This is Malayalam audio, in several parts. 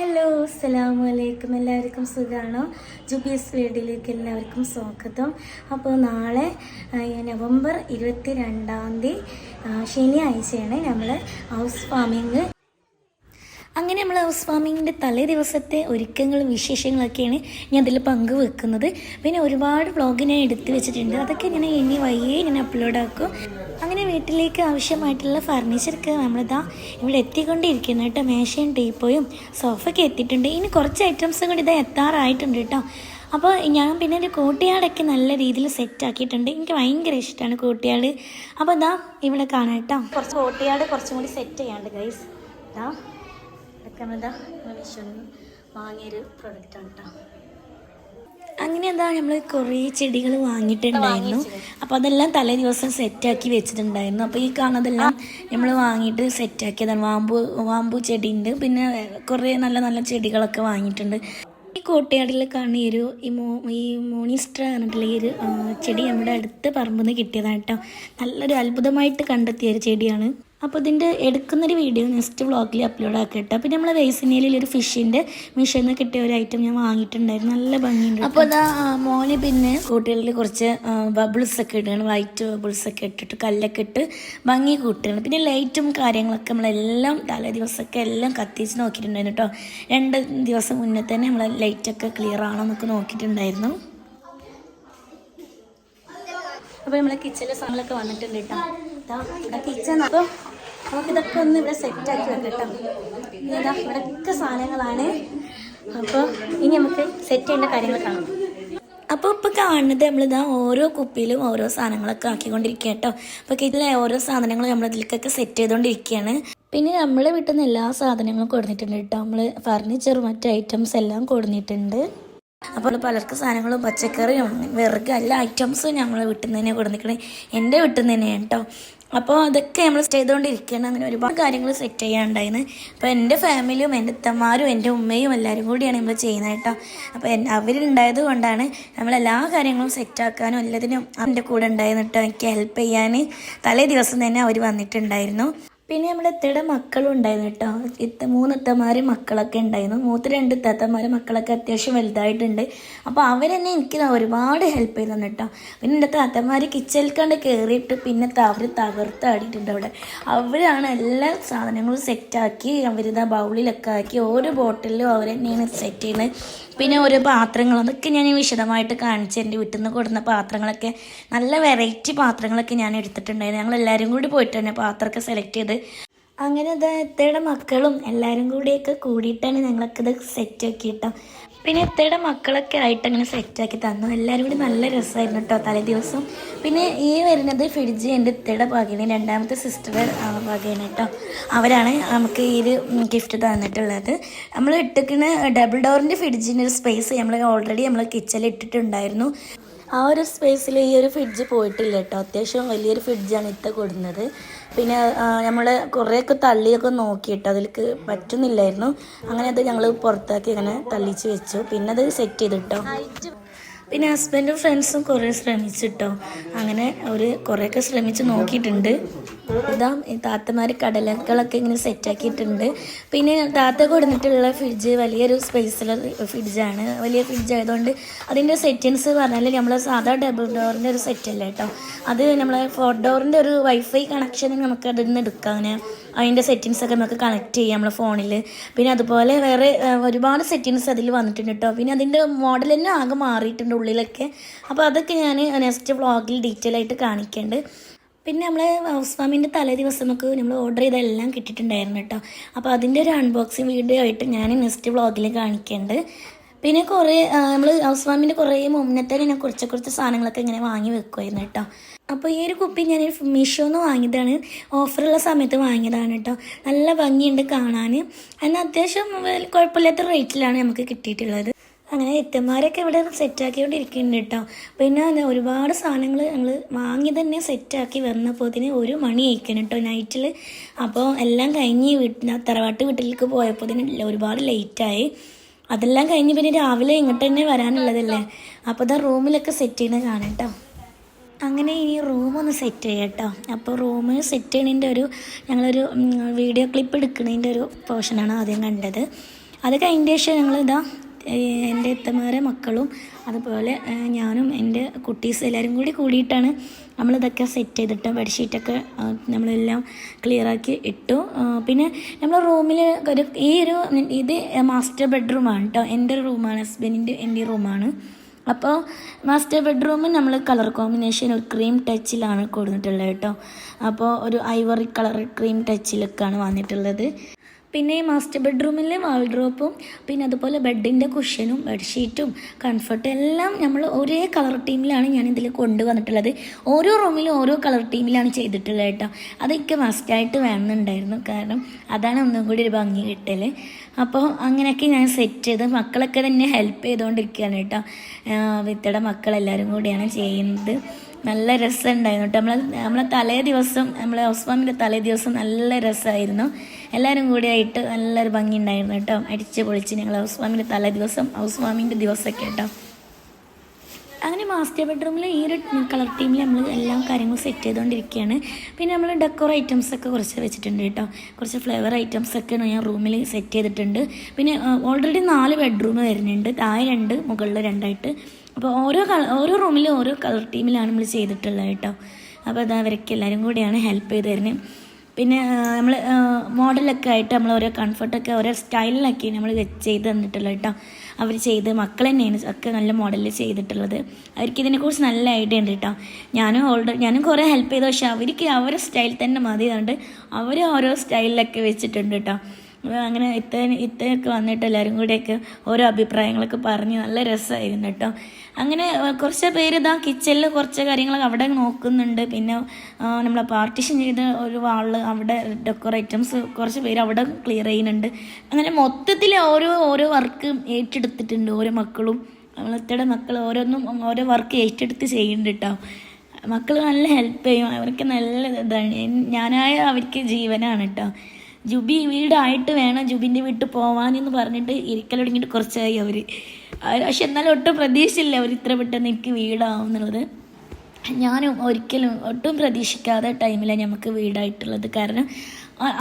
ഹലോ അസ്സലാമു അലൈക്കും എല്ലാവർക്കും സുഖമാണോ ജുബീസ് വീഡിയോയിലേക്ക് എല്ലാവർക്കും സ്വാഗതം. അപ്പോൾ നാളെ നവംബർ ഇരുപത്തി രണ്ടാം തീയതി ശനിയാഴ്ചയാണ് നമ്മൾ ഹൗസ് ഫാമിങ് അങ്ങനെ നമ്മൾ ഹൗസ് തലേ ദിവസത്തെ ഒരുക്കങ്ങളും വിശേഷങ്ങളൊക്കെയാണ് ഞാൻ അതിൽ പങ്കുവെക്കുന്നത്. പിന്നെ ഒരുപാട് വ്ളോഗ് ഞാൻ എടുത്തു വെച്ചിട്ടുണ്ട്. അതൊക്കെ ഞാൻ ഇനി വയ്യേ ഞാൻ അപ്ലോഡ് ആക്കും. അങ്ങനെ വീട്ടിലേക്ക് ആവശ്യമായിട്ടുള്ള ഫർണിച്ചറൊക്കെ നമ്മളിതാ ഇവിടെ എത്തിക്കൊണ്ടിരിക്കുന്നു കേട്ടോ. മേശയും ടീപ്പോയും സോഫയൊക്കെ എത്തിയിട്ടുണ്ട്. ഇനി കുറച്ച് ഐറ്റംസും കൂടി ഇതാ എത്താറായിട്ടുണ്ട് കേട്ടോ. അപ്പോൾ ഞാൻ പിന്നെ ഒരു കോട്ടിയാടൊക്കെ നല്ല രീതിയിൽ സെറ്റ് ആക്കിയിട്ടുണ്ട്. എനിക്ക് ഭയങ്കര ഇഷ്ടമാണ് കോട്ടിയാട് അപ്പോൾ ഇതാ ഇവിടെ കാണാം കേട്ടോ. കുറച്ച് കോട്ടിയാട് കുറച്ചും കൂടി സെറ്റ് ചെയ്യാണ്ട് ഗൈസ് ഇതാ. നമ്മളിതാ വിഷുവിന് വാങ്ങിയൊരു പ്രൊഡക്റ്റാണ് കേട്ടോ അങ്ങനെ എന്താ നമ്മൾ കുറേ ചെടികൾ വാങ്ങിയിട്ടുണ്ടായിരുന്നു. അപ്പോൾ അതെല്ലാം തലേ ദിവസം സെറ്റാക്കി വെച്ചിട്ടുണ്ടായിരുന്നു. അപ്പോൾ ഈ കാണതെല്ലാം നമ്മൾ വാങ്ങിയിട്ട് സെറ്റാക്കിയതാണ്. വാമ്പു വാമ്പു ചെടിയുണ്ട്. പിന്നെ കുറേ നല്ല നല്ല ചെടികളൊക്കെ വാങ്ങിയിട്ടുണ്ട്. ഈ കോട്ടയാടിൽ കാണുന്ന ഈ ഒരു ഈ മോ ഈ മോണിസ്റ്റർ പറഞ്ഞിട്ടുള്ള ഈ ഒരു ചെടി നമ്മുടെ അടുത്ത് പറമ്പിൽ നിന്ന് കിട്ടിയതാണ് കേട്ടോ നല്ലൊരു അത്ഭുതമായിട്ട് കണ്ടെത്തിയ ഒരു ചെടിയാണ്. അപ്പോൾ ഇതിന്റെ എടുക്കുന്നൊരു വീഡിയോ നെക്സ്റ്റ് വ്ളോഗിൽ അപ്ലോഡ് ആക്കി കേട്ടോ പിന്നെ നമ്മൾ വെയ്സിനേലിൽ ഒരു ഫിഷിന്റെ മിഷനിൽ നിന്ന് കിട്ടിയ ഒരു ഐറ്റം ഞാൻ വാങ്ങിയിട്ടുണ്ടായിരുന്നു. നല്ല ഭംഗിയുണ്ട് അപ്പോൾ അതാ മോന് പിന്നെ കൂട്ടുകളിൽ കുറച്ച് ബബിൾസ് ഒക്കെ ഇടുകയാണ്. വൈറ്റ് ബബിൾസ് ഒക്കെ ഇട്ടിട്ട് കല്ലൊക്കെ ഇട്ട് ഭംഗി കൂട്ടുകയാണ്. പിന്നെ ലൈറ്റും കാര്യങ്ങളൊക്കെ നമ്മളെല്ലാം തലേ ദിവസമൊക്കെ എല്ലാം കത്തിച്ച് നോക്കിയിട്ടുണ്ടായിരുന്നു കേട്ടോ. രണ്ട് ദിവസം മുന്നേ തന്നെ നമ്മൾ ലൈറ്റൊക്കെ ക്ലിയർ ആണോ എന്നൊക്കെ നോക്കിയിട്ടുണ്ടായിരുന്നു. അപ്പോൾ നമ്മളെ കിച്ചണിലെ സാധനങ്ങളൊക്കെ വന്നിട്ടുണ്ട് കേട്ടോ. കിച്ചൺ അപ്പോൾ നമുക്കിതൊക്കെ ഒന്ന് ഇവിടെ സെറ്റാക്കി വെക്കട്ടോ ഇതാ ഇവിടെയൊക്കെ സാധനങ്ങളാണ്. അപ്പോൾ ഇനി നമുക്ക് സെറ്റ് ചെയ്യേണ്ട കാര്യങ്ങൾ കാണാം. അപ്പോൾ ഇപ്പോൾ കാണുന്നത് നമ്മളിതാ ഓരോ കുപ്പിയിലും ഓരോ സാധനങ്ങളൊക്കെ ആക്കിക്കൊണ്ടിരിക്കുക കേട്ടോ. അപ്പോൾ ഇതിലെ ഓരോ സാധനങ്ങളും നമ്മൾ ഇതിലേക്കൊക്കെ സെറ്റ് ചെയ്തുകൊണ്ടിരിക്കുകയാണ് പിന്നെ നമ്മൾ വീട്ടിൽ നിന്ന് എല്ലാ സാധനങ്ങളും കൊടുത്തിട്ടുണ്ട് കേട്ടോ. നമ്മൾ ഫർണിച്ചർ മറ്റു ഐറ്റംസ് എല്ലാം കൊടുത്തിട്ടുണ്ട്. അപ്പോൾ പലർക്ക് സാധനങ്ങളും പച്ചക്കറിയും വിറക് എല്ലാ ഐറ്റംസും ഞങ്ങൾ വീട്ടിൽ നിന്ന് തന്നെ കൊടുത്തിരിക്കുന്നത് എന്റെ വീട്ടിൽ നിന്ന് തന്നെയാണ് കേട്ടോ. അപ്പോൾ അതൊക്കെ നമ്മൾ ചെയ്തുകൊണ്ടിരിക്കുകയാണ് അങ്ങനെ ഒരുപാട് കാര്യങ്ങൾ സെറ്റ് ചെയ്യാനുണ്ടായിരുന്നു അപ്പോൾ എന്റെ ഫാമിലിയും എന്റെ അത്തമാരും എന്റെ ഉമ്മയും എല്ലാവരും കൂടിയാണ് നമ്മൾ ചെയ്യുന്നത് കേട്ടോ. അപ്പോൾ അവരുണ്ടായത് കൊണ്ടാണ് നമ്മൾ എല്ലാ കാര്യങ്ങളും സെറ്റാക്കാനും എല്ലാത്തിനും എന്റെ കൂടെ ഉണ്ടായിരുന്നു കേട്ടോ. എനിക്ക് ഹെൽപ്പ് ചെയ്യാൻ തലേ ദിവസം തന്നെ അവർ വന്നിട്ടുണ്ടായിരുന്നു. പിന്നെ നമ്മുടെ ഇത്തയുടെ മക്കളും ഉണ്ടായിരുന്നു കേട്ടോ. ഇത്ത മൂന്ന് ഇത്തമാര് മക്കളൊക്കെ ഉണ്ടായിരുന്നു. മൂത്ത് രണ്ട് ഇത്തമാര് മക്കളൊക്കെ അത്യാവശ്യം വലുതായിട്ടുണ്ട്. അപ്പോൾ അവരെന്നെ എനിക്ക് ഒരുപാട് ഹെൽപ്പ് ചെയ്തു കേട്ടോ. പിന്നെ എന്റെ താത്തമാര് കിച്ചനിൽക്കാണ്ട് കണ്ട് കയറിയിട്ട് പിന്നെ അവർ തകർത്താടിയിട്ടുണ്ട് അവിടെ. അവരാണ് എല്ലാ സാധനങ്ങളും സെറ്റാക്കി അവരിതാ ബൗളിലൊക്കെ ആക്കി ഓരോ ബോട്ടിലും അവരെന്നെയാണ് സെറ്റ് ചെയ്യുന്നത്. പിന്നെ ഓരോ പാത്രങ്ങൾ അതൊക്കെ ഞാൻ വിശദമായിട്ട് കാണിച്ച് എന്റെ വീട്ടിൽ നിന്ന് കൊടുക്കുന്ന പാത്രങ്ങളൊക്കെ നല്ല വെറൈറ്റി പാത്രങ്ങളൊക്കെ ഞാൻ എടുത്തിട്ടുണ്ടായിരുന്നു. ഞങ്ങൾ എല്ലാവരും കൂടി പോയിട്ട് തന്നെ പാത്രമൊക്കെ സെലക്ട് ചെയ്ത് അങ്ങനെ ഇത് എത്തയുടെ മക്കളും എല്ലാവരും കൂടിയൊക്കെ കൂടിയിട്ടാണ് ഞങ്ങളൊക്കെ സെറ്റ് ആക്കി കേട്ടോ പിന്നെ എത്തയുടെ മക്കളൊക്കെ ആയിട്ട് അങ്ങനെ സെറ്റാക്കി തന്നു. എല്ലാവരും കൂടി നല്ല രസമായിരുന്നു കേട്ടോ തലേ ദിവസം. പിന്നെ ഈ വരുന്നത് ഫ്രിഡ്ജ് എന്റെ എത്തയുടെ ഭാഗ്യം രണ്ടാമത്തെ സിസ്റ്ററുടെ ഭാഗ്യമാണ് കേട്ടോ അവരാണ് നമുക്ക് ഈ ഒരു ഗിഫ്റ്റ് തന്നിട്ടുള്ളത്. നമ്മൾ ഇട്ടിക്കുന്ന ഡബിൾ ഡോറിന്റെ ഫ്രിഡ്ജിന്റെ ഒരു സ്പേസ് നമ്മൾ ഓൾറെഡി നമ്മൾ കിച്ചണിൽ ഇട്ടിട്ടുണ്ടായിരുന്നു. ആ ഒരു സ്പേസിൽ ഈ ഒരു ഫ്രിഡ്ജ് പോയിട്ടില്ല കേട്ടോ അത്യാവശ്യം വലിയൊരു ഫ്രിഡ്ജാണ് ഇത്ത കൊടുക്കുന്നത് പിന്നെ നമ്മൾ കുറേയൊക്കെ തള്ളിയൊക്കെ നോക്കിയിട്ട് അതിൽ പറ്റുന്നില്ലായിരുന്നു. അങ്ങനെ അത് ഞങ്ങൾ പുറത്താക്കി അങ്ങനെ തള്ളിച്ച് വെച്ചു. പിന്നെ അത് സെറ്റ് ചെയ്തിട്ടോ. പിന്നെ ഹസ്ബൻഡും ഫ്രണ്ട്സും കുറേ ശ്രമിച്ചിട്ടോ. അങ്ങനെ അവർ കുറേയൊക്കെ ശ്രമിച്ച് നോക്കിയിട്ടുണ്ട്. ഇതാ താത്തമാർ കടലക്കളൊക്കെ ഇങ്ങനെ സെറ്റാക്കിയിട്ടുണ്ട് പിന്നെ താത്ത കൊടുത്തിട്ടുള്ള ഫ്രിഡ്ജ് വലിയൊരു സ്പേസിലുള്ള ഫ്രിഡ്ജാണ് വലിയ ഫ്രിഡ്ജ് ആയതുകൊണ്ട് അതിന്റെ സെറ്റിങ്സ് പറഞ്ഞാൽ നമ്മൾ സാധാ ഡബിൾ ഡോറിന്റെ ഒരു സെറ്റ് അല്ല കേട്ടോ അത് നമ്മൾ ഫോർ ഡോറിന്റെ ഒരു വൈഫൈ കണക്ഷൻ നമുക്ക് അതിൽ നിന്ന് എടുക്കാം അങ്ങനെ അതിന്റെ സെറ്റിങ്സ് ഒക്കെ നമുക്ക് കണക്ട് ചെയ്യാം നമ്മളെ ഫോണിൽ പിന്നെ അതുപോലെ വേറെ ഒരുപാട് സെറ്റിങ്സ് അതിൽ വന്നിട്ടുണ്ട് കേട്ടോ പിന്നെ അതിന്റെ മോഡൽ തന്നെ ആകെ മാറിയിട്ടുണ്ട് ഉള്ളിലൊക്കെ. അപ്പോൾ അതൊക്കെ ഞാൻ നെക്സ്റ്റ് വ്ളോഗിൽ ഡീറ്റെയിൽ ആയിട്ട് കാണിക്കുന്നുണ്ട് പിന്നെ നമ്മൾ ഹൗസ് തലേ ദിവസം നമുക്ക് നമ്മൾ ഓർഡർ ചെയ്തെല്ലാം കിട്ടിയിട്ടുണ്ടായിരുന്നു കേട്ടോ. അപ്പോൾ അതിന്റെ ഒരു അൺബോക്സിങ് വീഡിയോ ആയിട്ട് ഞാൻ നെക്സ്റ്റ് വ്ളോഗിൽ കാണിക്കുന്നുണ്ട് പിന്നെ കുറേ നമ്മൾ ഹൗസ് കുറേ മുന്നത്തെ ഞാൻ കുറച്ച് കുറച്ച് സാധനങ്ങളൊക്കെ ഇങ്ങനെ വാങ്ങി വെക്കുമായിരുന്നു കേട്ടോ. അപ്പോൾ ഈ ഒരു കുപ്പി ഞാൻ മീഷോന്ന് വാങ്ങിയതാണ്. ഓഫറുള്ള സമയത്ത് വാങ്ങിയതാണ് കേട്ടോ. നല്ല ഭംഗിയുണ്ട് കാണാൻ എന്നാൽ അത്യാവശ്യം കുഴപ്പമില്ലാത്ത റേറ്റിലാണ് നമുക്ക് കിട്ടിയിട്ടുള്ളത്. അങ്ങനെ എത്തന്മാരൊക്കെ ഇവിടെ സെറ്റാക്കിക്കൊണ്ടിരിക്കുന്നുണ്ട് കേട്ടോ. പിന്നെ ഒരുപാട് സാധനങ്ങൾ ഞങ്ങൾ വാങ്ങി തന്നെ സെറ്റാക്കി വന്നപ്പോത്തിന് ഒരു മണി അയക്കണം കേട്ടോ നൈറ്റിൽ അപ്പോൾ എല്ലാം കഴിഞ്ഞ് വീട്ടിൽ തറവാട്ട് വീട്ടിലേക്ക് പോയപ്പോഴത്തേന് ഒരുപാട് ലേറ്റായി. അതെല്ലാം കഴിഞ്ഞ് പിന്നെ രാവിലെ ഇങ്ങോട്ട് തന്നെ വരാനുള്ളതല്ലേ? അപ്പോൾ ഇതാ റൂമിലൊക്കെ സെറ്റ് ചെയ്യുന്നത് കാണാം കേട്ടോ. അങ്ങനെ ഇനി റൂമൊന്ന് സെറ്റ് ചെയ്യാം കേട്ടോ. അപ്പോൾ റൂം സെറ്റ് ചെയ്യണതിന്റെ ഒരു ഞങ്ങളൊരു വീഡിയോ ക്ലിപ്പ് എടുക്കുന്നതിന്റെ ഒരു പോർഷനാണ് ആദ്യം കണ്ടത്. അത് കഴിഞ്ഞ ശേഷം ഏഹ് എന്റെ എത്തമാരെ മക്കളും അതുപോലെ ഞാനും എന്റെ കുട്ടീസ് എല്ലാവരും കൂടി കൂടിയിട്ടാണ് നമ്മളിതൊക്കെ സെറ്റ് ചെയ്തിട്ട് ബെഡ്ഷീറ്റൊക്കെ നമ്മളെല്ലാം ക്ലിയറാക്കി ഇട്ടു. പിന്നെ നമ്മൾ റൂമിൽ ഒരു ഈ ഒരു ഇത് മാസ്റ്റർ ബെഡ്റൂമാണ് കേട്ടോ എന്റെ റൂമാണ് ഹസ്ബൻഡിന്റെ എന്റെ റൂമാണ് അപ്പോൾ മാസ്റ്റർ ബെഡ്റൂം നമ്മൾ കളർ കോമ്പിനേഷൻ ഒരു ക്രീം ടച്ചിലാണ് കൊടുത്തിട്ടുള്ളത് കേട്ടോ അപ്പോൾ ഒരു ഐവറി കളർ ക്രീം ടച്ചിലൊക്കെയാണ് വന്നിട്ടുള്ളത്. പിന്നെ മാസ്റ്റർ ബെഡ്റൂമിലെ വാൾഡ്രോപ്പും പിന്നെ അതുപോലെ ബെഡിന്റെ കുഷ്യനും ബെഡ്ഷീറ്റും കംഫർട്ടും എല്ലാം നമ്മൾ ഒരേ കളർ ടീമിലാണ് ഞാൻ ഇതിൽ കൊണ്ടുവന്നിട്ടുള്ളത്. ഓരോ റൂമിലും ഓരോ കളർ ടീമിലാണ് ചെയ്തിട്ടുള്ളത് കേട്ടോ. അതൊക്കെ മസ്റ്റായിട്ട് വേണമെന്നുണ്ടായിരുന്നു കാരണം അതാണ് ഒന്നും കൂടി ഒരു ഭംഗി കിട്ടൽ അപ്പോൾ അങ്ങനെയൊക്കെ ഞാൻ സെറ്റ് ചെയ്ത് മക്കളൊക്കെ തന്നെ ഹെൽപ്പ് ചെയ്തുകൊണ്ടിരിക്കുകയാണ് കേട്ടോ. വിത്തയുടെ മക്കളെല്ലാവരും കൂടിയാണ് ചെയ്യുന്നത്. നല്ല രസമുണ്ടായിരുന്നു കേട്ടോ. നമ്മൾ നമ്മളെ തലേ ദിവസം നമ്മളെ ഹൗസ് തലേ ദിവസം നല്ല രസമായിരുന്നു. എല്ലാവരും കൂടി ആയിട്ട് നല്ലൊരു ഭംഗി ഉണ്ടായിരുന്നു കേട്ടോ. അടിച്ച് പൊളിച്ച് ഞങ്ങൾ ഹൗസ്വാമിന്റെ തലേ ദിവസം ഹൗസ് വാമിന്റെ ദിവസമൊക്കെ കേട്ടോ. അങ്ങനെ മാസ്റ്റർ ബെഡ്റൂമിൽ ഈ ഒരു കളർ ടീമിൽ നമ്മൾ എല്ലാ കാര്യങ്ങളും സെറ്റ് ചെയ്തുകൊണ്ടിരിക്കുകയാണ് പിന്നെ നമ്മൾ ഡെക്കോർ ഐറ്റംസ് ഒക്കെ കുറച്ച് വെച്ചിട്ടുണ്ട് കേട്ടോ. കുറച്ച് ഫ്ലേവർ ഐറ്റംസ് ഒക്കെ ഞാൻ റൂമിൽ സെറ്റ് ചെയ്തിട്ടുണ്ട്. പിന്നെ ഓൾറെഡി നാല് ബെഡ്റൂം വരുന്നുണ്ട്. താഴെ രണ്ട് മുകളിൽ രണ്ടായിട്ട് അപ്പോൾ ഓരോ കളർ ഓരോ റൂമിലും ഓരോ കളർ ടീമിലാണ് നമ്മൾ ചെയ്തിട്ടുള്ളത് കേട്ടോ. അപ്പോൾ അത് അവരൊക്കെ എല്ലാവരും കൂടിയാണ് ഹെൽപ്പ് ചെയ്ത് തരുന്നത് പിന്നെ നമ്മൾ മോഡലൊക്കെ ആയിട്ട് നമ്മൾ ഓരോ കംഫർട്ടൊക്കെ ഓരോ സ്റ്റൈലിലൊക്കെ നമ്മൾ ചെയ്ത് തന്നിട്ടുള്ളത് കേട്ടോ. അവർ ചെയ്ത് മക്കൾ തന്നെയാണ് ഒക്കെ നല്ല മോഡലിൽ ചെയ്തിട്ടുള്ളത്. അവർക്ക് ഇതിനെക്കുറിച്ച് നല്ല ഐഡിയ ഉണ്ട് കേട്ടോ. ഞാനും ഓൾറെഡി ഞാനും കുറേ ഹെൽപ്പ് ചെയ്തു. പക്ഷേ അവർക്ക് അവരുടെ സ്റ്റൈൽ തന്നെ മതി അതുകൊണ്ട് അവർ ഓരോ സ്റ്റൈലിലൊക്കെ വെച്ചിട്ടുണ്ട് കേട്ടോ. അങ്ങനെ ഇത്ത ഇത്രയൊക്കെ വന്നിട്ട് എല്ലാവരും കൂടെയൊക്കെ ഓരോ അഭിപ്രായങ്ങളൊക്കെ പറഞ്ഞ് നല്ല രസമായിരുന്നു കേട്ടോ. അങ്ങനെ കുറച്ച് പേര് ഇതാ കിച്ചണിൽ കുറച്ച് കാര്യങ്ങളൊക്കെ അവിടെ നോക്കുന്നുണ്ട്. പിന്നെ നമ്മളെ പാർട്ടീഷൻ ചെയ്ത ഒരു വാളിൽ അവിടെ ഡെക്കോർ ഐറ്റംസ് കുറച്ച് പേര് അവിടെ ക്ലിയർ ചെയ്യുന്നുണ്ട്. അങ്ങനെ മൊത്തത്തിൽ ഓരോ ഓരോ വർക്ക് ഏറ്റെടുത്തിട്ടുണ്ട്. ഓരോ മക്കളും നമ്മളത്തെ മക്കൾ ഓരോന്നും ഓരോ വർക്ക് ഏറ്റെടുത്ത് ചെയ്യുന്നുണ്ട് കേട്ടോ മക്കൾ നല്ല ഹെൽപ്പ് ചെയ്യും. അവർക്ക് നല്ല ഇതാണ്. ഞാനായ അവർക്ക് ജീവനാണ് കേട്ടോ ജുബി വീടായിട്ട് വേണം ജുബിന്റെ വീട്ടിൽ പോവാനെന്ന് പറഞ്ഞിട്ട് ഇരിക്കൽ തുടങ്ങിയിട്ട് കുറച്ചായി അവർ പക്ഷെ എന്നാലും ഒട്ടും പ്രതീക്ഷയില്ല അവർ ഇത്ര പെട്ടെന്ന് എനിക്ക് വീടാവും എന്നുള്ളത്. ഞാനും ഒരിക്കലും ഒട്ടും പ്രതീക്ഷിക്കാത്ത ടൈമിലാണ് നമുക്ക് വീടായിട്ടുള്ളത്. കാരണം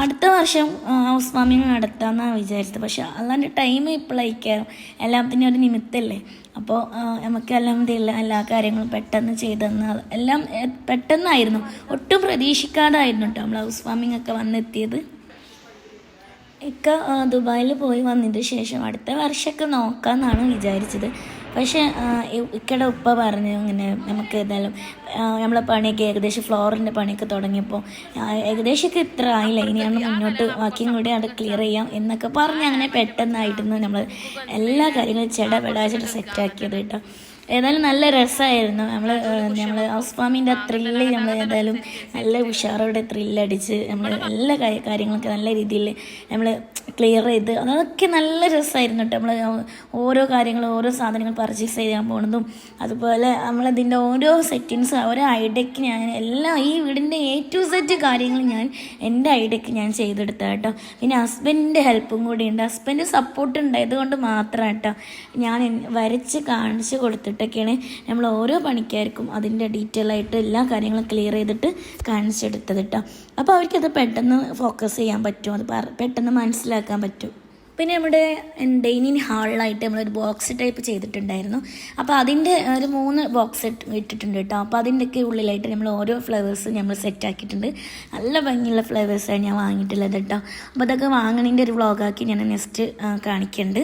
അടുത്ത വർഷം ഹൗസ് വാമിങ് നടത്താമെന്നാണ് വിചാരിച്ചത്. പക്ഷെ അല്ലാണ്ട് ടൈം ഇപ്പോഴേക്കാം എല്ലാത്തിനും ഒരു നിമിത്തമല്ലേ അപ്പോൾ നമുക്ക് എല്ലാം ഇതില്ല എല്ലാ കാര്യങ്ങളും പെട്ടെന്ന് ചെയ്തെന്ന് എല്ലാം പെട്ടെന്നായിരുന്നു. ഒട്ടും പ്രതീക്ഷിക്കാതായിരുന്നു കേട്ടോ നമ്മൾ ഹൗസ് വാമിങ് ഒക്കെ വന്നെത്തിയത്. ഇക്ക ദുബായിൽ പോയി വന്നതിന് ശേഷം അടുത്ത വർഷമൊക്കെ നോക്കാമെന്നാണ് വിചാരിച്ചത്. പക്ഷേ ഇക്കടെ ഉപ്പ പറഞ്ഞു ഇങ്ങനെ നമുക്ക് ഏതായാലും നമ്മളെ പണിയൊക്കെ ഏകദേശം ഫ്ലോറിന്റെ പണിയൊക്കെ തുടങ്ങിയപ്പോൾ ഏകദേശമൊക്കെ ഇത്ര ആയില്ല? ഇനിയാണ് മുന്നോട്ട് ബാക്കിയും കൂടി അത് ക്ലിയർ ചെയ്യാം എന്നൊക്കെ പറഞ്ഞ് അങ്ങനെ പെട്ടെന്നായിട്ടൊന്ന് നമ്മൾ എല്ലാ കാര്യങ്ങളും ചെട പെടാച്ചിട്ട് സെറ്റാക്കിയത് കേട്ടോ. ഏതായാലും നല്ല രസമായിരുന്നു നമ്മൾ നമ്മൾ ഹൗസ് ഫാമിന്റെ ത്രില്ല് നമ്മൾ ഏതായാലും നല്ല ഉഷാറോടെ ത്രില്ലടിച്ച് നമ്മൾ എല്ലാ കാര്യ- കാര്യങ്ങളൊക്കെ നല്ല രീതിയിൽ നമ്മൾ ക്ലിയർ ചെയ്ത് അതൊക്കെ നല്ല രസമായിരുന്നു കേട്ടോ നമ്മൾ ഓരോ കാര്യങ്ങളും ഓരോ സാധനങ്ങൾ പർച്ചേസ് ചെയ്യാൻ പോണതും അതുപോലെ നമ്മളതിന്റെ ഓരോ സെറ്റിങ്സ് ഓരോ ഐഡിയക്ക് ഞാൻ എല്ലാ ഈ വീടിന്റെ എ ടു സെറ്റ് കാര്യങ്ങൾ ഞാൻ എന്റെ ഐഡിയക്ക് ഞാൻ ചെയ്തെടുത്ത കേട്ടോ പിന്നെ ഹസ്ബൻഡിന്റെ ഹെൽപ്പും കൂടി ഉണ്ട് ഹസ്ബൻഡ് സപ്പോർട്ട് ഉണ്ടായത് കൊണ്ട് മാത്രം കേട്ടോ ഞാൻ വരച്ച് കാണിച്ച് കൊടുത്തിട്ടൊക്കെയാണ് നമ്മൾ ഓരോ പണിക്കാർക്കും അതിന്റെ ഡീറ്റെയിൽ ആയിട്ട് എല്ലാ കാര്യങ്ങളും ക്ലിയർ ചെയ്തിട്ട് കാണിച്ചെടുത്തത് കേട്ടോ അപ്പോൾ അവർക്കത് പെട്ടെന്ന് ഫോക്കസ് ചെയ്യാൻ പറ്റും അത് പെട്ടെന്ന് മനസ്സിലാക്കാൻ പറ്റും പിന്നെ നമ്മുടെ ഡൈനിങ് ഹാളിലായിട്ട് നമ്മളൊരു ബോക്സ് ടൈപ്പ് ചെയ്തിട്ടുണ്ടായിരുന്നു. അപ്പോൾ അതിന്റെ ഒരു മൂന്ന് ബോക്സ് ഇട്ടിട്ടുണ്ട് കേട്ടോ അപ്പോൾ അതിന്റെയൊക്കെ ഉള്ളിലായിട്ട് നമ്മൾ ഓരോ ഫ്ലവേഴ്സ് നമ്മൾ സെറ്റ് ആക്കിയിട്ടുണ്ട്. നല്ല ഭംഗിയുള്ള ഫ്ലവേഴ്സാണ് ഞാൻ വാങ്ങിയിട്ടുള്ളത് കേട്ടോ അപ്പോൾ അതൊക്കെ വാങ്ങണതിന്റെ ഒരു വ്ളോഗാക്കി ഞാൻ നെക്സ്റ്റ് കാണിക്കുന്നുണ്ട്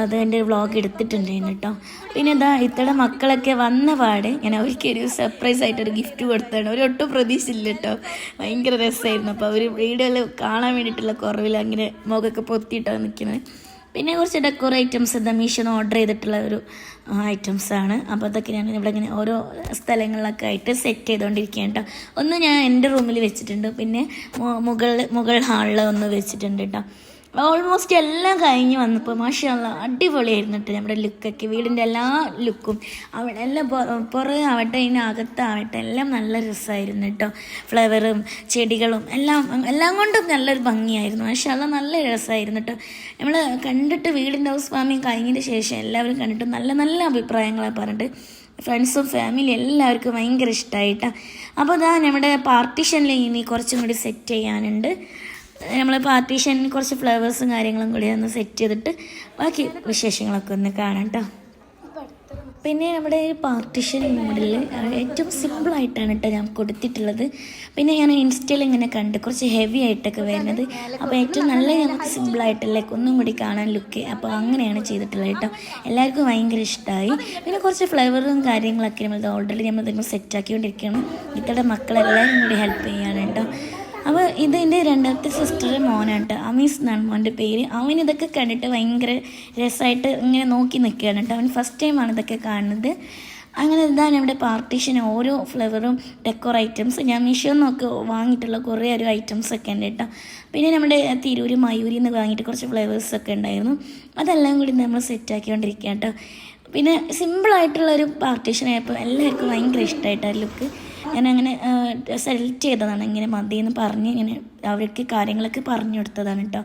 അത് എന്റെ ഒരു വ്ളോഗ് എടുത്തിട്ടുണ്ടായിരുന്നു കേട്ടോ. പിന്നെ എന്താ ഇത്തടെ മക്കളൊക്കെ വന്ന പാടെ ഞാൻ അവർക്ക് ഒരു സർപ്രൈസ് ആയിട്ട് ഒരു ഗിഫ്റ്റ് കൊടുത്താണ് അവർ ഒട്ടും പ്രതീക്ഷിച്ചില്ല കേട്ടോ. ഭയങ്കര രസമായിരുന്നു. അപ്പോൾ അവർ വീഡിയോയിൽ കാണാൻ വേണ്ടിയിട്ടുള്ള കുറവിൽ അങ്ങനെ മുഖമൊക്കെ പൊത്തിയിട്ടാണ് നിൽക്കുന്നത് പിന്നെ കുറച്ച് ഡെക്കോർ ഐറ്റംസ് എന്താ മീഷോന്ന് ഓർഡർ ചെയ്തിട്ടുള്ള ഒരു ഐറ്റംസാണ് അപ്പോൾ അതൊക്കെ ഞാൻ ഇവിടെ ഇങ്ങനെ ഓരോ സ്ഥലങ്ങളിലൊക്കെ ആയിട്ട് സെറ്റ് ചെയ്തുകൊണ്ടിരിക്കുകയാണ് കേട്ടോ. ഒന്ന് ഞാൻ എന്റെ റൂമിൽ വെച്ചിട്ടുണ്ട്. പിന്നെ മുകൾ മുകൾ ഹാളിൽ ഒന്ന് വെച്ചിട്ടുണ്ട് കേട്ടോ. ഓൾമോസ്റ്റ് എല്ലാം കഴിഞ്ഞ് വന്നപ്പോൾ മാഷല്ല അടിപൊളിയായിരുന്നു കേട്ടോ നമ്മുടെ ലുക്കൊക്കെ വീടിന്റെ എല്ലാ ലുക്കും. അവിടെ എല്ലാം പുറകെ ആവട്ടെ ഇതിനകത്താവട്ടെ എല്ലാം നല്ല രസമായിരുന്നു കേട്ടോ. ഫ്ലവറും ചെടികളും എല്ലാം എല്ലാം കൊണ്ടും നല്ലൊരു ഭംഗിയായിരുന്നു. മാഷല്ല നല്ല രസമായിരുന്നു കേട്ടോ. നമ്മൾ കണ്ടിട്ട് വീടിന്റെ ഹൗസ് വാമിങ് കഴിഞ്ഞതിന് ശേഷം എല്ലാവരും കണ്ടിട്ട് നല്ല നല്ല അഭിപ്രായങ്ങളാണ് പറഞ്ഞിട്ട് ഫ്രണ്ട്സും ഫാമിലി എല്ലാവർക്കും ഭയങ്കര ഇഷ്ടമായിട്ടാണ് അപ്പോൾ ഇതാ നമ്മുടെ പാർട്ടീഷനിൽ ഇനി കുറച്ചും കൂടി സെറ്റ് ചെയ്യാനുണ്ട്. നമ്മൾ പാർട്ടീഷനിൽ കുറച്ച് ഫ്ലവേഴ്സും കാര്യങ്ങളും കൂടി ഒന്ന് സെറ്റ് ചെയ്തിട്ട് ബാക്കി വിശേഷങ്ങളൊക്കെ ഒന്ന് കാണാം കേട്ടോ പിന്നെ നമ്മുടെ ഈ പാർട്ടിഷൻ മോഡലിൽ ഏറ്റവും സിമ്പിളായിട്ടാണ് കേട്ടോ ഞാൻ കൊടുത്തിട്ടുള്ളത്. പിന്നെ ഞാൻ ഇൻസ്റ്റയിൽ ഇങ്ങനെ കണ്ട് കുറച്ച് ഹെവി ആയിട്ടൊക്കെ വരുന്നത്. അപ്പോൾ ഏറ്റവും നല്ല ഞങ്ങൾക്ക് സിമ്പിളായിട്ടല്ലേ ഒന്നും കൂടി കാണാൻ ലുക്ക് അപ്പോൾ അങ്ങനെയാണ് ചെയ്തിട്ടുള്ളത് കേട്ടോ എല്ലാവർക്കും ഭയങ്കര ഇഷ്ടമായി പിന്നെ കുറച്ച് ഫ്ലേവറും കാര്യങ്ങളൊക്കെ നമ്മൾ ഓൾറെഡി നമ്മൾ സെറ്റാക്കിക്കൊണ്ടിരിക്കുകയാണ് ഇത്തരം മക്കളെല്ലാവരും കൂടി ഹെൽപ്പ് ചെയ്യാണ് കേട്ടോ അപ്പോൾ ഇത് എന്റെ രണ്ടാമത്തെ സിസ്റ്ററുടെ മോനാട്ട്. അമീസ് എന്നാണ് മോന്റെ പേര്. അവൻ ഇതൊക്കെ കണ്ടിട്ട് ഭയങ്കര രസമായിട്ട് ഇങ്ങനെ നോക്കി നിൽക്കുകയാണ് കേട്ടോ. അവൻ ഫസ്റ്റ് ടൈമാണ് ഇതൊക്കെ കാണുന്നത്. അങ്ങനെ ഇതാണ് ഇവിടെ പാർട്ടീഷൻ ഓരോ ഫ്ലവറും ഡെക്കോർ ഐറ്റംസ് ഞാൻ മീഷോയിൽ നിന്നൊക്കെ വാങ്ങിയിട്ടുള്ള കുറേ ഒരു ഐറ്റംസ് ഒക്കെ ഉണ്ട് കേട്ടോ. പിന്നെ നമ്മുടെ തിരൂര് മയൂരിൽ നിന്ന് വാങ്ങിയിട്ട് കുറച്ച് ഫ്ലേവേഴ്സ് ഒക്കെ ഉണ്ടായിരുന്നു. അതെല്ലാം കൂടി നമ്മൾ സെറ്റാക്കിക്കൊണ്ടിരിക്കുക കേട്ടോ. പിന്നെ സിമ്പിളായിട്ടുള്ളൊരു പാർട്ടീഷൻ ആയപ്പോൾ എല്ലാവർക്കും ഭയങ്കര ഇഷ്ടമായിട്ടാണ് ലുക്ക് ഞാൻ അങ്ങനെ സെലക്ട് ചെയ്തതാണ്. ഇങ്ങനെ മതി എന്ന് പറഞ്ഞ് ഇങ്ങനെ അവർക്ക് കാര്യങ്ങളൊക്കെ പറഞ്ഞു കൊടുത്തതാണ് കേട്ടോ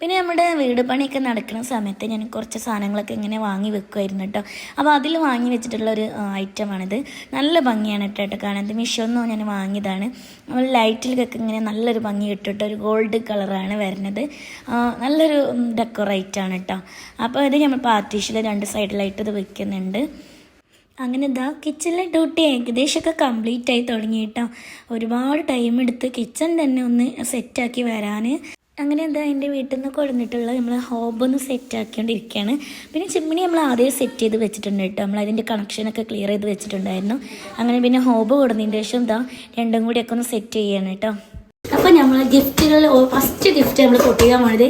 പിന്നെ നമ്മുടെ വീട് പണിയൊക്കെ നടക്കുന്ന സമയത്ത് ഞാൻ കുറച്ച് സാധനങ്ങളൊക്കെ ഇങ്ങനെ വാങ്ങി വെക്കുമായിരുന്നു കേട്ടോ അപ്പോൾ അതിൽ വാങ്ങി വെച്ചിട്ടുള്ള ഒരു ഐറ്റമാണിത്. നല്ല ഭംഗിയാണ് കേട്ടോ കേട്ടോ കാണാൻ. മിഷോന്നോ ഞാൻ വാങ്ങിയതാണ്. നമ്മൾ ലൈറ്റിലൊക്കെ ഇങ്ങനെ നല്ലൊരു ഭംഗി കിട്ടും ഒരു ഗോൾഡ് കളറാണ് വരുന്നത്. നല്ലൊരു ഡെക്കറേറ്റ് ആണ് കേട്ടോ അപ്പോൾ ഇത് നമ്മൾ പാർട്ടീഷിൽ രണ്ട് സൈഡിലായിട്ട് ഇത് വെക്കുന്നുണ്ട്. അങ്ങനെ ഇതാ കിച്ചണിലെ ഡ്യൂട്ടി ഏകദേശമൊക്കെ കംപ്ലീറ്റ് ആയി തുടങ്ങി കേട്ടോ. ഒരുപാട് ടൈം എടുത്ത് കിച്ചൺ തന്നെ ഒന്ന് സെറ്റാക്കി വരാൻ അങ്ങനെ എന്താ എന്റെ വീട്ടിൽ നിന്ന് കൊടുത്തിട്ടുള്ള നമ്മൾ ഹോബ് ഒന്ന് സെറ്റ് ആക്കിക്കൊണ്ടിരിക്കുകയാണ്. പിന്നെ ചിമ്മിണി നമ്മൾ ആദ്യം സെറ്റ് ചെയ്ത് വെച്ചിട്ടുണ്ട് കേട്ടോ. നമ്മൾ അതിന്റെ കണക്ഷനൊക്കെ ക്ലിയർ ചെയ്ത് വെച്ചിട്ടുണ്ടായിരുന്നു. അങ്ങനെ പിന്നെ ഹോബ് കൊടുത്തതിന്റെ ശേഷം ഇതാ രണ്ടും കൂടിയൊക്കെ ഒന്ന് സെറ്റ് ചെയ്യാണ് കേട്ടോ. അപ്പോൾ നമ്മൾ ഗിഫ്റ്റുകൾ ഫസ്റ്റ് ഗിഫ്റ്റ് നമ്മൾ പൊട്ടിക്കാൻ പോണത്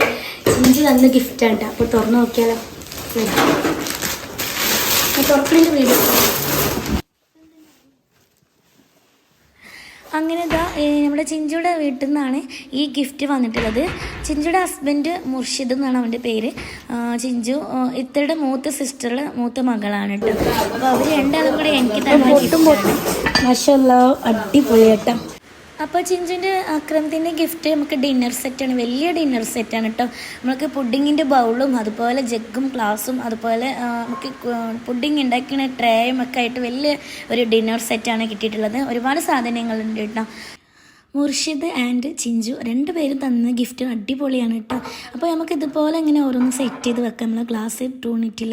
ഇഞ്ചി തന്ന ഗിഫ്റ്റാണ് കേട്ടോ. അപ്പോൾ തുറന്ന് നോക്കിയാലോ? വീഡിയോ അങ്ങനെ ഇതാ നമ്മുടെ ചിഞ്ചുടെ വീട്ടിൽ നിന്നാണ് ഈ ഗിഫ്റ്റ് വന്നിട്ടുള്ളത്. ചിഞ്ചുടെ ഹസ്ബൻഡ് മുർഷിദ് എന്നാണ് അവന്റെ പേര്. ചിഞ്ചു ഇത്തരുടെ ഇത്തയുടെ മൂത്ത സിസ്റ്ററുടെ മൂത്ത മകളാണ് കേട്ടോ. അപ്പോൾ അവർ രണ്ടാളും കൂടെ എനിക്ക് തന്നെ മഷല്ല അടിപൊളി കേട്ടോ അപ്പോൾ ചിഞ്ചിന്റെ അക്രമത്തിന്റെ ഗിഫ്റ്റ് നമുക്ക് ഡിന്നർ സെറ്റാണ് വലിയ ഡിന്നർ സെറ്റാണ് കേട്ടോ നമുക്ക് പുഡിങ്ങിന്റെ ബൗളും അതുപോലെ ജഗ്ഗും ഗ്ലാസും അതുപോലെ നമുക്ക് പുഡിങ് ഉണ്ടാക്കുന്ന ട്രേയും ഒക്കെ ആയിട്ട് വലിയ ഒരു ഡിന്നർ സെറ്റാണ് കിട്ടിയിട്ടുള്ളത്. ഒരുപാട് സാധനങ്ങളുണ്ട് കേട്ടോ മുർഷിദ് ആൻഡ് ചിഞ്ചു രണ്ടുപേരും തന്ന ഗിഫ്റ്റ് അടിപൊളിയാണ് കേട്ടോ അപ്പോൾ നമുക്ക് ഇതുപോലെ ഇങ്ങനെ ഓരോന്ന് സെറ്റ് ചെയ്ത് വെക്കാം. നമ്മൾ ഗ്ലാസ് ടൂണിറ്റിൽ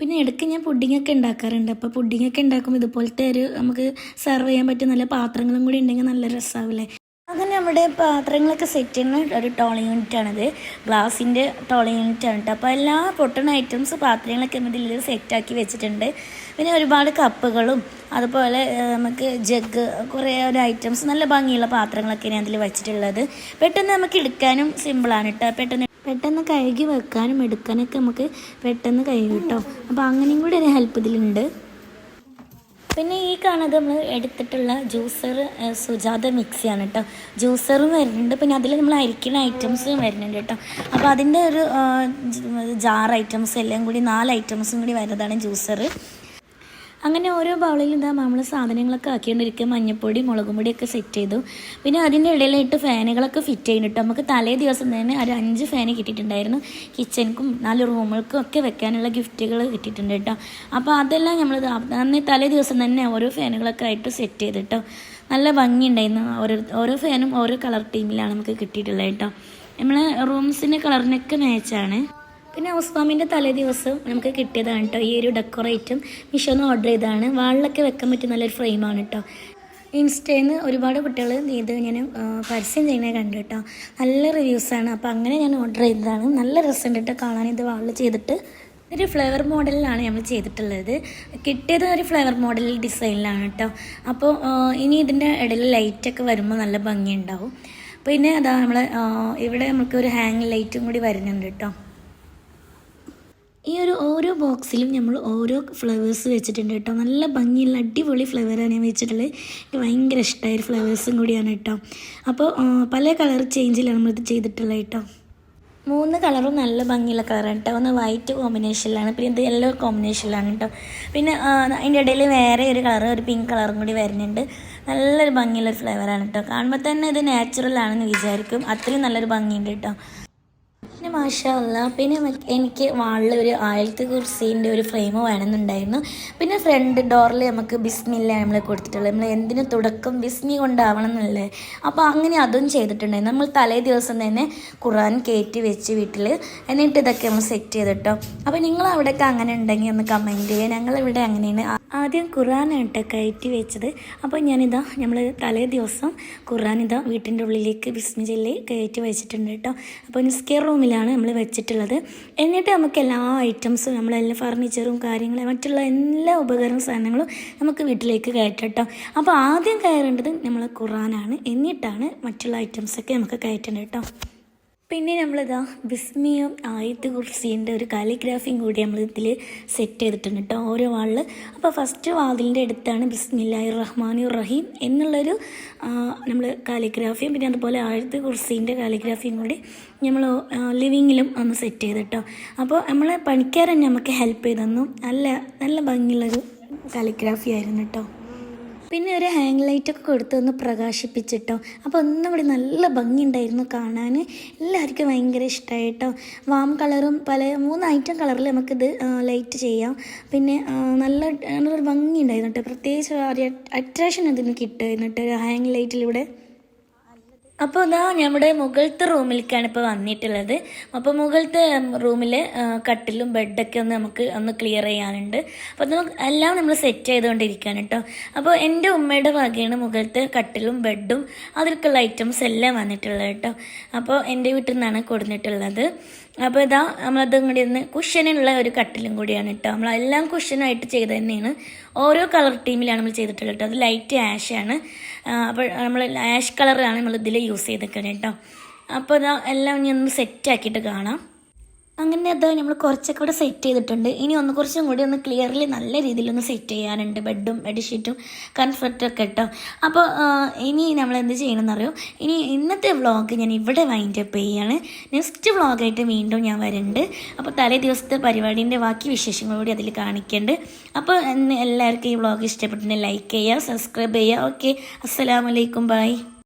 പിന്നെ ഇടയ്ക്ക് ഞാൻ പുഡിങ്ങൊക്കെ ഉണ്ടാക്കാറുണ്ട്. അപ്പോൾ പുഡിങ്ങൊക്കെ ഉണ്ടാക്കുമ്പോൾ ഇതുപോലത്തെ ഒരു നമുക്ക് സെർവ് ചെയ്യാൻ പറ്റിയ നല്ല പാത്രങ്ങളും കൂടി ഉണ്ടെങ്കിൽ നല്ല രസമാവില്ലേ അങ്ങനെ നമ്മുടെ പാത്രങ്ങളൊക്കെ സെറ്റ് ചെയ്യുന്ന ഒരു ടോളിംഗ് യൂണിറ്റാണിത് ഗ്ലാസിന്റെ ടോളിംഗ് യൂണിറ്റാണ് കേട്ടോ അപ്പോൾ എല്ലാ പൊട്ടണ ഐറ്റംസ് പാത്രങ്ങളൊക്കെ ഇതിൽ സെറ്റാക്കി വെച്ചിട്ടുണ്ട്. പിന്നെ ഒരുപാട് കപ്പുകളും അതുപോലെ നമുക്ക് ജഗ് കുറേ ഒരു ഐറ്റംസ് നല്ല ഭംഗിയുള്ള പാത്രങ്ങളൊക്കെയാണ് അതിൽ വെച്ചിട്ടുള്ളത്. പെട്ടെന്ന് നമുക്ക് എടുക്കാനും സിമ്പിളാണ് കേട്ടോ പെട്ടെന്ന് പെട്ടെന്ന് കഴുകി വെക്കാനും എടുക്കാനൊക്കെ നമുക്ക് പെട്ടെന്ന് കഴിയും കേട്ടോ. അപ്പോൾ അങ്ങനെയും കൂടി ഒരു ഹെൽപ്പ് ഇതിലുണ്ട്. പിന്നെ ഈ കാണുന്നത് നമ്മൾ എടുത്തിട്ടുള്ള ജ്യൂസർ സുജാത മിക്സിയാണ് കേട്ടോ. ജ്യൂസറും വരുന്നുണ്ട്. പിന്നെ അതിൽ നമ്മൾ അരിക്കുന്ന ഐറ്റംസും വരുന്നുണ്ട് കേട്ടോ. അപ്പോൾ അതിന്റെ ഒരു ജാർ ഐറ്റംസ് എല്ലാം കൂടി നാല് ഐറ്റംസും കൂടി വരുന്നതാണ് ജ്യൂസർ അങ്ങനെ ഓരോ ബൗളിലും ഇതാ നമ്മൾ സാധനങ്ങളൊക്കെ ആക്കിക്കൊണ്ടിരിക്കുക മഞ്ഞപ്പൊടി മുളകും പൊടിയൊക്കെ സെറ്റ് ചെയ്തു. പിന്നെ അതിന്റെ ഇടയിലായിട്ട് ഫാനുകളൊക്കെ ഫിറ്റ് ചെയ്യുന്നുണ്ട് നമുക്ക് തലേ ദിവസം തന്നെ ഒരു അഞ്ച് ഫാൻ കിട്ടിയിട്ടുണ്ടായിരുന്നു. കിച്ചണിക്കും നാല് റൂമുകൾക്കും ഒക്കെ വെക്കാനുള്ള ഗിഫ്റ്റുകൾ കിട്ടിയിട്ടുണ്ട് കേട്ടോ അപ്പോൾ അതെല്ലാം നമ്മൾ അന്ന് തലേ ദിവസം തന്നെ ഓരോ ഫാനുകളൊക്കെ ആയിട്ട് സെറ്റ് ചെയ്ത് കേട്ടോ നല്ല ഭംഗിയുണ്ടായിരുന്നു. ഓരോ ഓരോ ഫാനും ഓരോ കളർ ടീമിലാണ് നമുക്ക് കിട്ടിയിട്ടുള്ളത് കേട്ടോ നമ്മളെ റൂംസിന്റെ കളറിനൊക്കെ മാച്ചാണ് പിന്നെ ഓസ്വാമിന്റെ തലേ ദിവസം നമുക്ക് കിട്ടിയതാണ് കേട്ടോ ഈ ഒരു ഡെക്കറേറ്റും മിഷോന്ന് ഓർഡർ ചെയ്തതാണ്. വാളിലൊക്കെ വെക്കാൻ പറ്റുന്ന നല്ലൊരു ഫ്രെയിമാണ് കേട്ടോ ഇൻസ്റ്റയിൽ നിന്ന് ഒരുപാട് കുട്ടികൾ ഇത് ഞാൻ പരസ്യം ചെയ്യുന്നത് കണ്ടു കേട്ടോ നല്ല റിവ്യൂസാണ് അപ്പോൾ അങ്ങനെ ഞാൻ ഓർഡർ ചെയ്തതാണ്. നല്ല രസമുണ്ട് കേട്ടോ കാണാൻ. ഇത് വാളിൽ ചെയ്തിട്ട്. ഒരു ഫ്ലവർ മോഡലിലാണ് നമ്മൾ ചെയ്തിട്ടുള്ളത്. കിട്ടിയത് ഒരു ഫ്ലവർ മോഡൽ ഡിസൈനിലാണ് കേട്ടോ അപ്പോൾ ഇനി ഇതിന്റെ ഇടയിൽ ലൈറ്റൊക്കെ വരുമ്പോൾ നല്ല ഭംഗിയുണ്ടാവും. പിന്നെ അതാ നമ്മൾ ഇവിടെ നമുക്ക് ഒരു ഹാങ് ലൈറ്റും കൂടി വരുന്നുണ്ട് കേട്ടോ ഈ ഒരു ഓരോ ബോക്സിലും നമ്മൾ ഓരോ ഫ്ലവേഴ്സ് വെച്ചിട്ടുണ്ട് കേട്ടോ. നല്ല ഭംഗിയുള്ള അടിപൊളി ഫ്ലവറാണ് ഞാൻ വെച്ചിട്ടുള്ളത്. എനിക്ക് ഭയങ്കര ഇഷ്ടമായ ഒരു ഫ്ലവേഴ്സും കൂടിയാണ് കേട്ടോ. അപ്പോൾ പല കളർ ചേഞ്ചിലാണ് നമ്മളിത് ചെയ്തിട്ടുള്ളത് കേട്ടോ. മൂന്ന് കളറും നല്ല ഭംഗിയുള്ള കളറാണ് കേട്ടോ. ഒന്ന് വൈറ്റ് കോമ്പിനേഷനിലാണ് പിന്നെ ഇത് യെല്ലോ കോമ്പിനേഷനിലാണ് കേട്ടോ. പിന്നെ അതിന്റെ ഇടയിൽ വേറെ ഒരു കളർ ഒരു പിങ്ക് കളറും കൂടി വരുന്നുണ്ട്. നല്ലൊരു ഭംഗിയുള്ള ഒരു ഫ്ലേവറാണ് കേട്ടോ. കാണുമ്പോൾ തന്നെ ഇത് നാച്ചുറൽ ആണെന്ന് വിചാരിക്കും. അത്രയും നല്ലൊരു ഭംഗിയുണ്ട് കേട്ടോ. പിന്നെ മാഷല്ല പിന്നെ എനിക്ക് വാളിൽ ഒരു ആയിരത്തി കുർസീന്റെ ഒരു ഫ്രെയിം വേണമെന്നുണ്ടായിരുന്നു. പിന്നെ ഫ്രണ്ട് ഡോറിൽ നമുക്ക് ബിസ്മില്ല നമ്മൾ കൊടുത്തിട്ടുള്ളത്. നമ്മൾ എന്തിനു തുടക്കം ബിസ്മി കൊണ്ടാവണം എന്നല്ലേ അപ്പോൾ അങ്ങനെ അതും ചെയ്തിട്ടുണ്ടായിരുന്നു. നമ്മൾ തലേ ദിവസം തന്നെ ഖുറാൻ കയറ്റി വെച്ച് വീട്ടിൽ എന്നിട്ട് ഇതൊക്കെ നമ്മൾ സെറ്റ് ചെയ്തിട്ടോ. അപ്പോൾ നിങ്ങൾ അവിടെയൊക്കെ അങ്ങനെ ഉണ്ടെങ്കിൽ ഒന്ന് കമന്റ് ചെയ്യുക ഞങ്ങളിവിടെ അങ്ങനെയാണ്. ആദ്യം ഖുറാനായിട്ട് കയറ്റി വെച്ചത്. അപ്പോൾ ഞാനിതാ നമ്മൾ തലേ ദിവസം ഖുറാൻ ഇതാ വീട്ടിന്റെ ഉള്ളിലേക്ക് ബിസ്മി ചൊല്ലി കയറ്റി വെച്ചിട്ടുണ്ട് കേട്ടോ. അപ്പോൾ സ്കെയർ റൂമിലാണ് നമ്മൾ വെച്ചിട്ടുള്ളത്. എന്നിട്ട് നമുക്ക് എല്ലാ ഐറ്റംസും നമ്മളെല്ലാ ഫർണിച്ചറും കാര്യങ്ങളും മറ്റുള്ള എല്ലാ ഉപകരണ സാധനങ്ങളും നമുക്ക് വീട്ടിലേക്ക് കയറ്റാം കേട്ടോ. അപ്പോൾ ആദ്യം കയറേണ്ടത് നമ്മൾ ഖുറാനാണ് എന്നിട്ടാണ് മറ്റുള്ള ഐറ്റംസൊക്കെ നമുക്ക് കയറ്റേണ്ടത് കേട്ടോ. പിന്നെ നമ്മളിതാ വിസ്മയം ആയത്ത് കുർസീന്റെ ഒരു കാലിഗ്രാഫിയും കൂടി നമ്മൾ ഇതിൽ സെറ്റ് ചെയ്തിട്ടുണ്ട് കേട്ടോ ഓരോ വാളിൽ അപ്പോൾ ഫസ്റ്റ് വാതിലിന്റെ അടുത്താണ് ബിസ്മില്ലായി റഹ്മാനു റഹീം എന്നുള്ളൊരു നമ്മൾ കാലിഗ്രാഫിയും പിന്നെ അതുപോലെ ആയത്ത് കുർസീന്റെ കാലിഗ്രാഫിയും കൂടി നമ്മൾ ലിവിങ്ങിലും ഒന്ന് സെറ്റ് ചെയ്ത് കേട്ടോ. അപ്പോൾ നമ്മളെ പണിക്കാരൻ നമുക്ക് ഹെൽപ്പ് ചെയ്തെന്നു നല്ല നല്ല ഭംഗിയുള്ളൊരു കാലിഗ്രാഫി ആയിരുന്നു കേട്ടോ. പിന്നെ ഒരു ഹാങ് ലൈറ്റൊക്കെ കൊടുത്ത് ഒന്ന് പ്രകാശിപ്പിച്ചിട്ടോ. അപ്പോൾ ഒന്നും കൂടി നല്ല ഭംഗിയുണ്ടായിരുന്നു കാണാൻ എല്ലാവർക്കും ഭയങ്കര ഇഷ്ടമായി കേട്ടോ വാം കളറും പല മൂന്ന് ഐറ്റം കളറിൽ നമുക്കിത് ലൈറ്റ് ചെയ്യാം. പിന്നെ നല്ല നല്ലൊരു ഭംഗി ഉണ്ടായിരുന്നു കേട്ടോ. പ്രത്യേകിച്ച് ഒരു അട്രാക്ഷൻ അതിന് കിട്ടുമായിരുന്നു കേട്ടോ ഹാങ് ലൈറ്റിലൂടെ അപ്പോൾ ഇതാ നമ്മുടെ മുകളിലത്തെ റൂമിലേക്കാണ് ഇപ്പോൾ വന്നിട്ടുള്ളത്. അപ്പോൾ മുകളിലത്തെ റൂമിൽ കട്ടിലും ബെഡൊക്കെ ഒന്ന് നമുക്ക് ഒന്ന് ക്ലിയർ ചെയ്യാനുണ്ട്. അപ്പോൾ നമുക്ക് എല്ലാം നമ്മൾ സെറ്റ് ചെയ്തുകൊണ്ടിരിക്കുകയാണ് കേട്ടോ അപ്പോൾ എന്റെ ഉമ്മയുടെ വകയാണ് മുകളിലത്തെ കട്ടിലും ബെഡും അതിലേക്കുള്ള ഐറ്റംസ് എല്ലാം വന്നിട്ടുള്ളത് കേട്ടോ അപ്പോൾ എന്റെ വീട്ടിൽ നിന്നാണ് കൊടുത്തിട്ടുള്ളത് അപ്പോൾ ഇതാ നമ്മളതും കൂടി ഒന്ന് കുഷനുള്ള ഒരു കട്ടിലും കൂടിയാണ് കേട്ടോ നമ്മളെല്ലാം കുഷനായിട്ട് ചെയ്ത് തന്നെയാണ്. ഓരോ കളർ ടീമിലാണ് നമ്മൾ ചെയ്തിട്ടുള്ളത് കേട്ടോ അത് ലൈറ്റ് ആഷ് ആണ്. അപ്പോൾ നമ്മൾ ആഷ് കളറാണ് നമ്മൾ ഇതിൽ യൂസ് ചെയ്തേക്കുന്നത് കേട്ടോ അപ്പോൾ ഇതാ എല്ലാം ഇനി ഒന്ന് സെറ്റാക്കിയിട്ട് കാണാം. അങ്ങനെ അത് നമ്മൾ കുറച്ചൊക്കെ കൂടെ സെറ്റ് ചെയ്തിട്ടുണ്ട്. ഇനി ഒന്ന് കുറച്ചും കൂടി ഒന്ന് ക്ലിയർലി നല്ല രീതിയിൽ ഒന്ന് സെറ്റ് ചെയ്യാനുണ്ട് ബെഡും ബെഡ്ഷീറ്റും കംഫർട്ടൊക്കെ കേട്ടോ അപ്പോൾ ഇനി നമ്മൾ എന്ത് ചെയ്യണമെന്ന് അറിയോ ഇനി ഇന്നത്തെ വ്ളോഗ് ഞാൻ ഇവിടെ വൈൻഡ് അപ്പ് ചെയ്യാണ്. നെക്സ്റ്റ് വ്ളോഗായിട്ട് വീണ്ടും ഞാൻ വരുന്നുണ്ട് അപ്പോൾ തലേ ദിവസത്തെ പരിപാടീന്റെ ബാക്കി വിശേഷങ്ങൾ കൂടി അതിൽ കാണിക്കുന്നുണ്ട് അപ്പോൾ എല്ലാവർക്കും ഈ വ്ളോഗ് ഇഷ്ടപ്പെട്ടിട്ടുണ്ടെങ്കിൽ ലൈക്ക് ചെയ്യുക സബ്സ്ക്രൈബ് ചെയ്യുക. ഓക്കെ അസ്സലാമലൈക്കും ബൈ